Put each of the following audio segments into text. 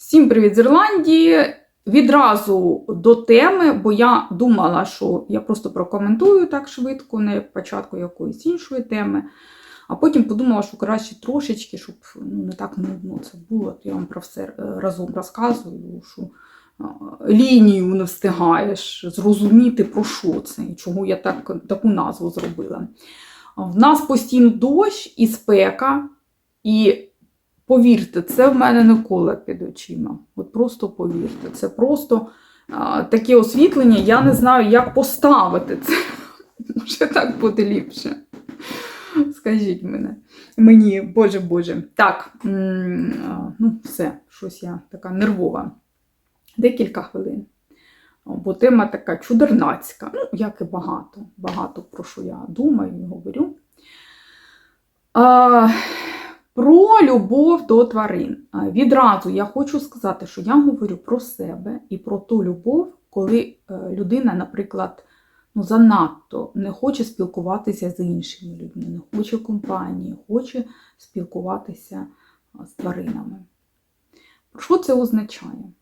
Всім привіт з Ірландії. Відразу до теми, бо я думала, що я просто прокоментую так швидко, не початку якоїсь іншої теми. А потім подумала, що краще трошечки, щоб ну, не так нудно це було. То я вам про все е, разом розказую, що лінію не встигаєш зрозуміти, про що це і чого я так, таку назву зробила. В нас постійно дощ і спека, і повірте, це в мене не коле під очима. От просто повірте, це просто а, таке освітлення, я не знаю, як поставити це. Може так буде ліпше. Скажіть мене. Мені, боже Боже. Так, ну все, щось я така нервова. Декілька хвилин. Бо тема така чудернацька, ну, як і багато, багато про що я думаю і говорю. А, про любов до тварин. Відразу я хочу сказати, що я говорю про себе і про ту любов, коли е, людина, наприклад, ну, занадто не хоче спілкуватися з іншими людьми, не хоче компанії, хоче спілкуватися з тваринами. Що це означає?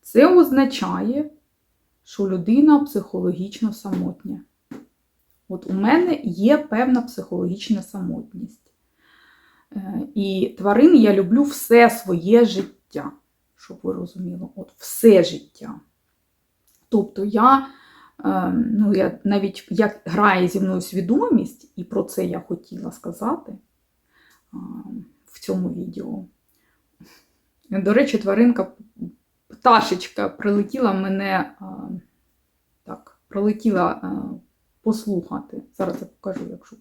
Це означає, що людина психологічно самотня. От у мене є певна психологічна самотність. Е, І тварин я люблю все своє життя, щоб ви розуміли, от все життя. Тобто я, е, ну, я навіть як грає зі мною свідомість, і про це я хотіла сказати в цьому відео. До речі, тваринка, пташечка прилетіла мене так, прилетіла послухати. Зараз я покажу, якщо.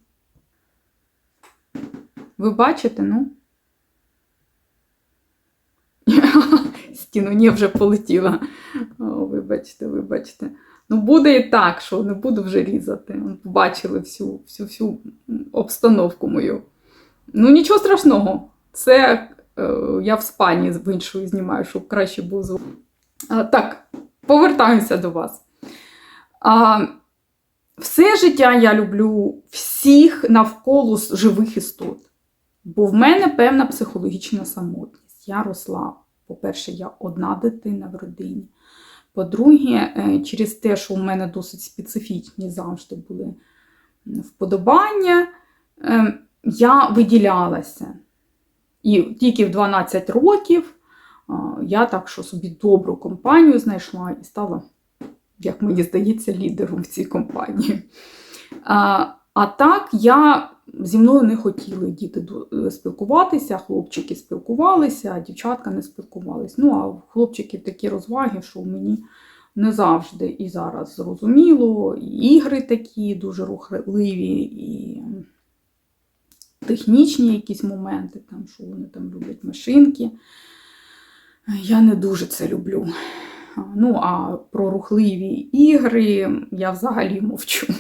Ви бачите, ну? Стіну ні, вже полетіла. О, вибачте, вибачте. Ну, буде і так, що не буду вже різати. Побачили всю, всю, всю обстановку мою. Ну, нічого страшного. Це е, я в спальні в іншої знімаю, щоб краще був звук. Так, повертаюся до вас. А, все життя я люблю всіх навколо живих істот. Бо в мене певна психологічна самотність. Я росла. По-перше, я одна дитина в родині. По-друге, е, через те, що у мене досить специфічні завжди були вподобання, е, я виділялася. І тільки в 12 років я так що собі добру компанію знайшла і стала, як мені здається, лідером в цій компанії. А, а так, я зі мною не хотіли діти спілкуватися, хлопчики спілкувалися, а дівчатка не спілкувалися. Ну, а в хлопчиків такі розваги, що мені не завжди і зараз зрозуміло. І ігри такі дуже рухливі, і технічні якісь моменти, там, що вони там люблять машинки. Я не дуже це люблю. Ну, а про рухливі ігри я взагалі мовчу,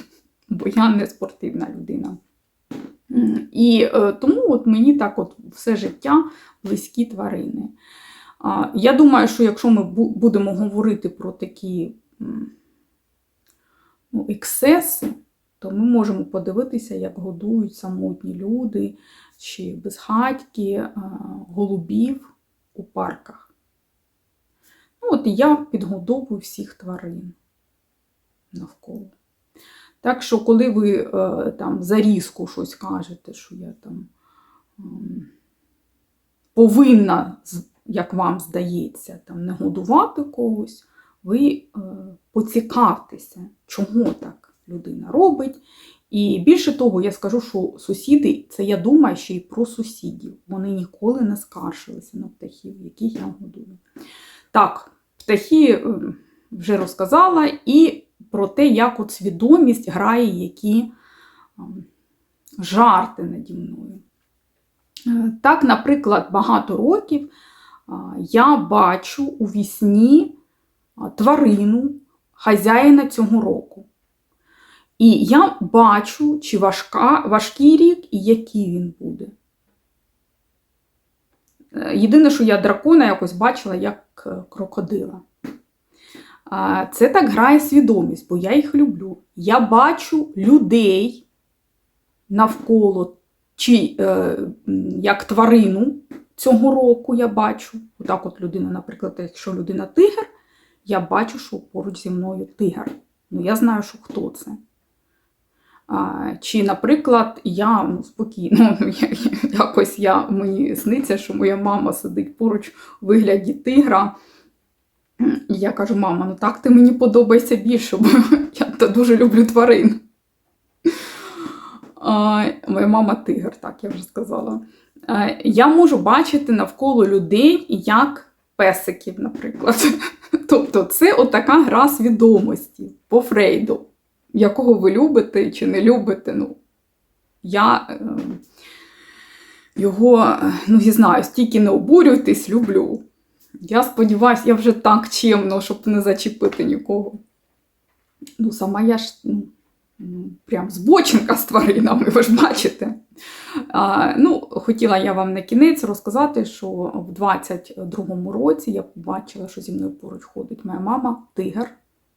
бо я не спортивна людина. І е, тому от мені так от все життя близькі тварини. Я думаю, що якщо ми бу- будемо говорити про такі ну, ексеси, то ми можемо подивитися, як годують самотні люди чи безхатьки голубів у парках. Ну, от я підгодовую всіх тварин навколо. Так що, коли ви е, там за різку щось кажете, що я там ем, повинна, як вам здається, там, не годувати когось, ви е, поцікавтеся, чого так людина робить. І більше того, я скажу, що сусіди, це я думаю ще й про сусідів. Вони ніколи не скаржилися на птахів, яких я годую. Так, птахи е, вже розказала, і про те, як от свідомість грає які ем, жарти наді мною. Е, Так, наприклад, багато років я бачу у вісні тварину хазяїна цього року. І я бачу, чи важка, важкий рік і який він буде. Е, Єдине, що я дракона якось бачила як е, крокодила. Це так грає свідомість, бо я їх люблю. Я бачу людей навколо, чи е, як тварину, цього року я бачу. Отак, от людина, наприклад, якщо людина тигр, я бачу, що поруч зі мною тигр. Ну, я знаю, що хто це. А, чи, наприклад, я ну, спокійно, якось я, мені сниться, що моя мама сидить поруч у вигляді тигра. І я кажу, мама, ну так ти мені подобається більше, бо я дуже люблю тварин. А, моя мама тигр, так я вже сказала. А, я можу бачити навколо людей як песиків, наприклад. Тобто, це отака гра свідомості по Фрейду, якого ви любите чи не любите. Ну, я е, його, ну, не знаю, стільки не обурюйтесь, люблю. Я сподіваюся, я вже так чемно, щоб не зачепити нікого. Ну, сама я ж ну, ну, прям збочинка з тваринами, ви ж бачите. А, ну, хотіла я вам на кінець розказати, що в 22-му році я побачила, що зі мною поруч ходить моя мама тигр.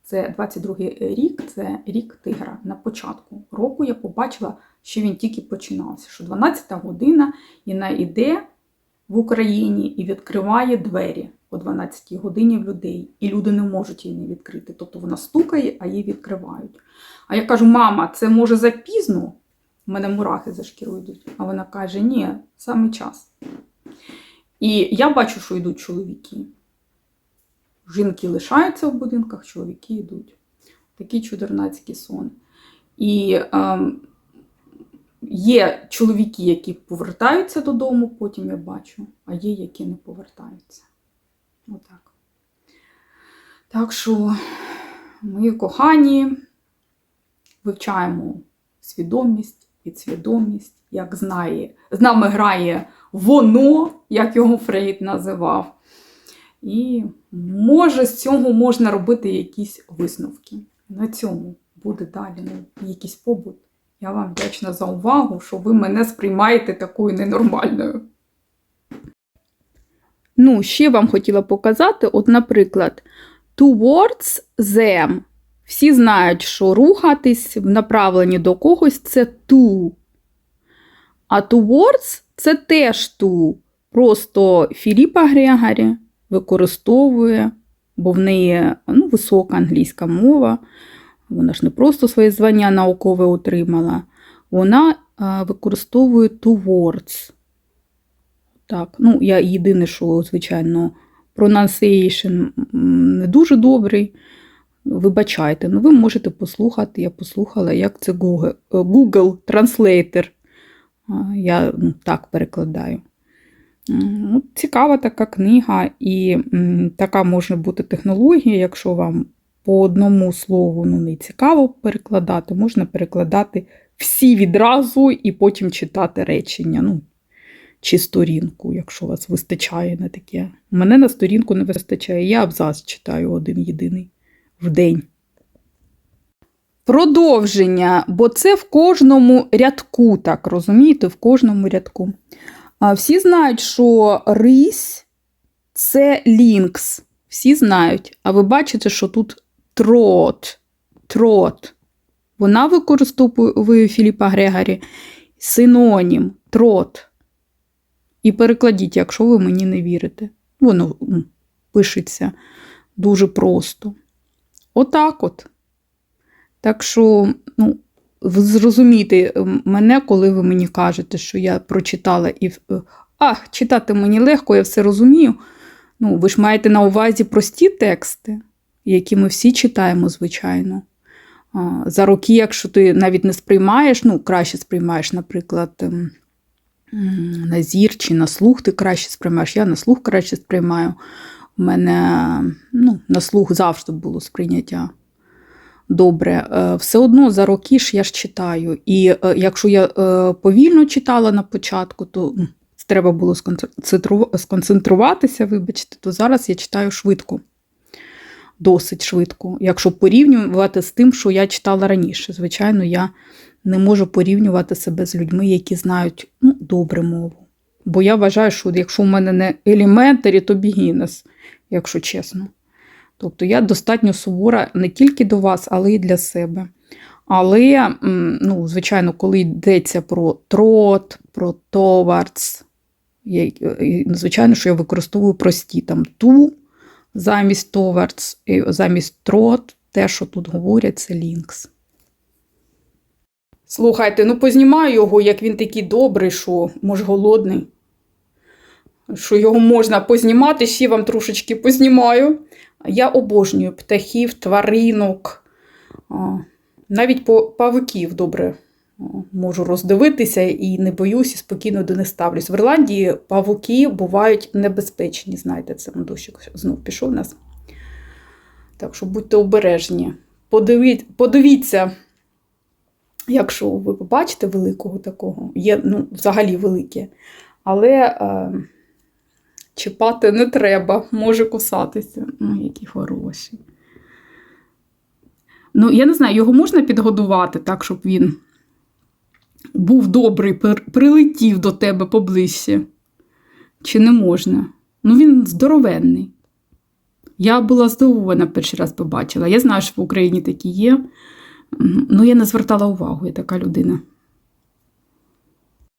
Це 22-й рік, це рік тигра. На початку року я побачила, що він тільки починався. Що 12-та година і вона йде в Україні і відкриває двері о 12-й годині в людей. І люди не можуть її не відкрити. Тобто вона стукає, а її відкривають. А я кажу: мама, це може запізно? У мене мурахи за шкірою йдуть. А вона каже: ні, саме час. І я бачу, що йдуть чоловіки. Жінки лишаються в будинках, чоловіки йдуть. Такий чудернацький сон. І ем, є чоловіки, які повертаються додому, потім я бачу, а є, які не повертаються. Отак. Так що, мої кохані, вивчаємо свідомість, підсвідомість, як знає, з нами грає воно, як його Фрейд називав. І може з цього можна робити якісь висновки. На цьому буде далі ну, якийсь побут. Я вам вдячна за увагу, що ви мене сприймаєте такою ненормальною. Ну, ще вам хотіла показати, от, наприклад, towards them. Всі знають, що рухатись в направленні до когось це to. А towards це теж to. Просто Філіпа Грегорі використовує, бо в неї ну, висока англійська мова. Вона ж не просто своє звання наукове отримала. Вона а, використовує towards. Так, ну, я єдине, що, звичайно, pronunciation не дуже добрий. Вибачайте, ну ви можете послухати. Я послухала, як це Google, Google Translator. Я ну, так перекладаю. Ну, цікава така книга, і така може бути технологія, якщо вам по одному слову ну, не цікаво перекладати, можна перекладати всі відразу і потім читати речення. Ну, чи сторінку, якщо вас вистачає на таке. Мене на сторінку не вистачає, я абзац читаю один єдиний в день. Продовження, бо це в кожному рядку, так розумієте, в кожному рядку. Всі знають, що рись це лінкс. Всі знають. А ви бачите, що тут трот. Трот. Вона використовує Філіпа Грегорі синонім трот. І перекладіть, якщо ви мені не вірите. Воно пишеться дуже просто. Отак от. Так що, ну, ви зрозумійте мене, коли ви мені кажете, що я прочитала і. е, Ах, читати мені легко, я все розумію. Ну, ви ж маєте на увазі прості тексти, які ми всі читаємо, звичайно. За роки, якщо ти навіть не сприймаєш, ну, краще сприймаєш, наприклад, ем, на зір чи на слух ти краще сприймаєш. Я на слух краще сприймаю. У мене ну, на слух завжди було сприйняття добре. Е, Все одно за роки ж я ж читаю. І е, якщо я е, повільно читала на початку, то треба було сконцентруватися, вибачте, то зараз я читаю швидко. Досить швидко. Якщо порівнювати з тим, що я читала раніше. Звичайно, я не можу порівнювати себе з людьми, які знають ну, добре мову. Бо я вважаю, що якщо в мене не елементарі, то бігінес, якщо чесно. Тобто я достатньо сувора не тільки до вас, але й для себе. Але, ну, звичайно, коли йдеться про трот, про товарц, Я, звичайно, що я використовую прості там ту замість towards, і замість trot, те, що тут говорять, це links. Слухайте, ну познімаю його, як він такий добрий, що може голодний. Що його можна познімати, ще вам трошечки познімаю. Я обожнюю птахів, тваринок, навіть павуків добре можу роздивитися і не боюсь, і спокійно до них ставлюсь. В Ірландії павуки бувають небезпечні, знаєте, це дощик знов пішов у нас. Так що будьте обережні. Подивіть, подивіться, якщо ви побачите великого такого, є ну, взагалі велике, але е, чіпати не треба, може кусатися. Ну, які хороші. Ну, я не знаю, його можна підгодувати так, щоб він був добрий, прилетів до тебе поближче. Чи не можна? Ну, він здоровенний. Я була здивована перший раз побачила. Я знаю, що в Україні такі є. але Ну, я не звертала увагу, я така людина.